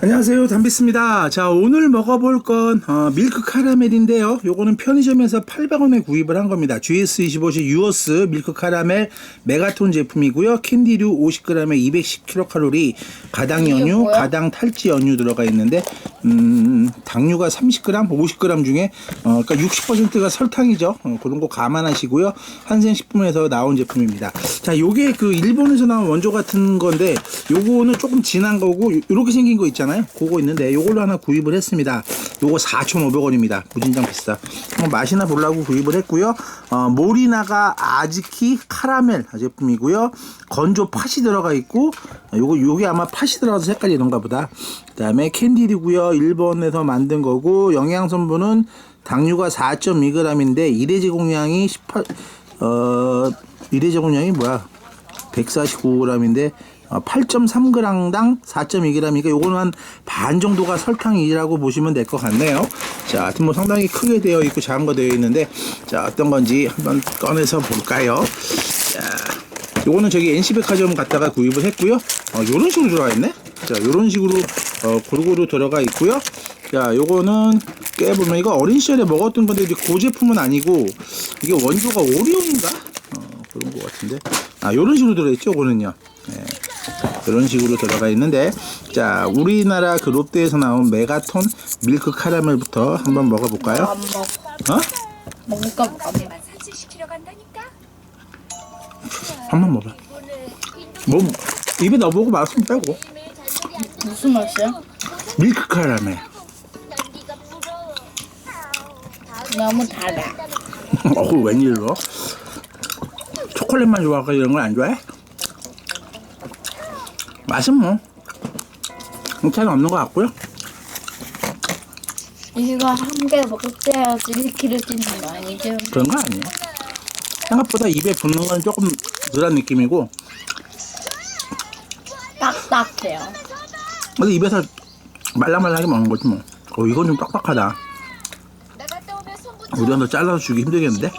안녕하세요. 담비스입니다. 자 오늘 먹어볼 건 어, 밀크 카라멜인데요. 요거는 편의점에서 800원에 구입을 한 겁니다. GS25시 유어스 밀크 카라멜 메가톤 제품이고요. 캔디류 50g에 210kcal 가당 연유? 가당 탈지 연유 들어가 있는데 음, 당류가 30g 50g 중에 어, 그러니까 60%가 설탕이죠. 어, 그런 거 감안하시고요. 한생식품에서 나온 제품입니다. 자 요게 그 일본에서 나온 원조 같은 건데 요거는 조금 진한 거고 요- 요렇게 생긴 거 있잖아요 그거 있는데 요걸로 하나 구입을 했습니다. 요거 4,500원입니다. 무진장 비싸. 한번 맛이나 보려고 구입을 했고요. 어, 모리나가 아즈키 카라멜 제품이고요. 건조 팥이 들어가 있고 어, 요거 요게 아마 팥이 들어가서 색깔이 이런가 보다. 그 다음에 캔디류고요. 일본에서 만든 거고 영양 성분은 당류가 4.2g인데 일회 제공량이 18 어, 일회 제공량이 뭐야? 149g인데 어, 8.3g당 4.2g이니까 요거는 한 반 정도가 설탕이라고 보시면 될 것 같네요. 자, 하여튼 뭐 상당히 크게 되어 있고 작은 거 되어 있는데 자, 어떤 건지 한번 꺼내서 볼까요? 자, 요거는 저기 NC백화점 갔다가 구입을 했고요. 어, 요런 식으로 들어가 있네. 자, 요런 식으로 어, 고루고루 들어가 있고요. 자, 요거는 깨보면 이거 어린 시절에 먹었던 건데 이제 그 제품은 아니고 이게 원조가 오리온인가? 어, 그런 것 같은데. 아, 요런 식으로 들어있죠, 요거는요. 예. 그런 식으로 들어가 있는데 자 우리나라 그 롯데에서 나온 메가톤 밀크 카라멜부터 한번 먹어볼까요? 안 먹. 어? 먹을까 안 먹. 산책시키러 간다니까. 한번 먹어. 뭐 입에 넣어보고 맛은 빼고 무슨 맛이야? 밀크 카라멜. 너무 달아. 어우 웬일로? 초콜릿만 좋아하고 이런 걸 안 좋아해? 맛은 뭐 차이는 없는 것 같고요. 이거 한 개 먹을 때야지 1kg 찌는 거 아니죠? 그런 거 아니에요. 생각보다 입에 붙는 건 조금 덜한 느낌이고 딱딱해요. 근데 입에서 말랑말랑하게 먹는 거지 뭐. 어, 이건 좀 딱딱하다. 우리가 더 잘라서 주기 힘들겠는데?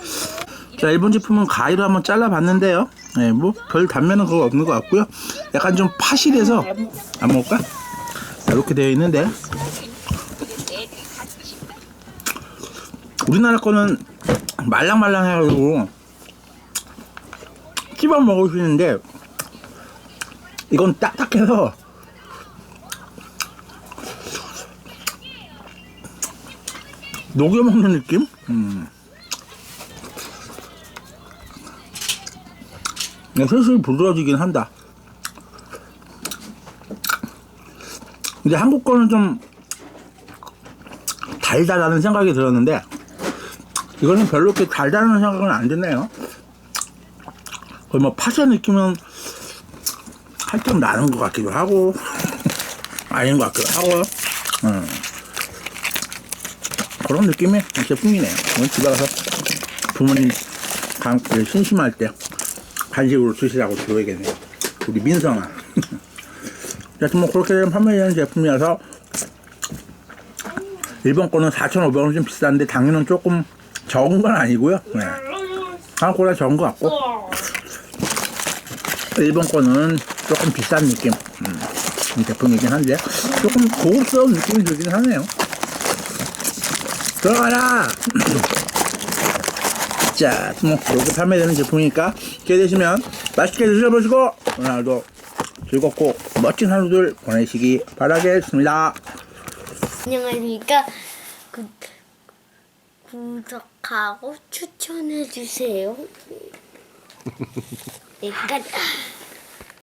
자, 일본 제품은 가위로 한번 잘라봤는데요. 네, 뭐, 별 단면은 그거 없는 것 같고요. 약간 좀 파실해서, 안 먹을까? 자, 이렇게 되어 있는데. 우리나라 거는 말랑말랑해가지고, 씹어 먹을 수 있는데, 이건 딱딱해서, 녹여 먹는 느낌? 음. 네, 슬슬 부드러워지긴 한다. 근데 한국 거는 좀 달달하는 생각이 들었는데 이거는 별로 그렇게 달달한 생각은 안 드네요. 거의 뭐 파세 느낌은 살짝 나는 것 같기도 하고 아닌 것 같기도 하고 음. 그런 느낌의 제품이네요. 집에 가서 부모님 감, 그 심심할 때 간식으로 드시라고 줘야겠네요. 우리 민성아. 여튼 뭐 그렇게 되면 판매되는 제품이라서 일본 거는 4,500원 좀 비싼데 당연은 조금 적은 건 아니고요. 네. 한국보다 적은 것 같고 일본 거는 조금 비싼 느낌 음, 이 제품이긴 한데 조금 고급스러운 느낌이 들긴 하네요. 들어가라! 자, 뭐, 이렇게 판매되는 제품이니까, 기회 되시면 맛있게 드셔보시고, 오늘도 즐겁고 멋진 하루들 보내시기 바라겠습니다. 안녕하십니까. 구, 구독하고 추천해주세요. 여기까지.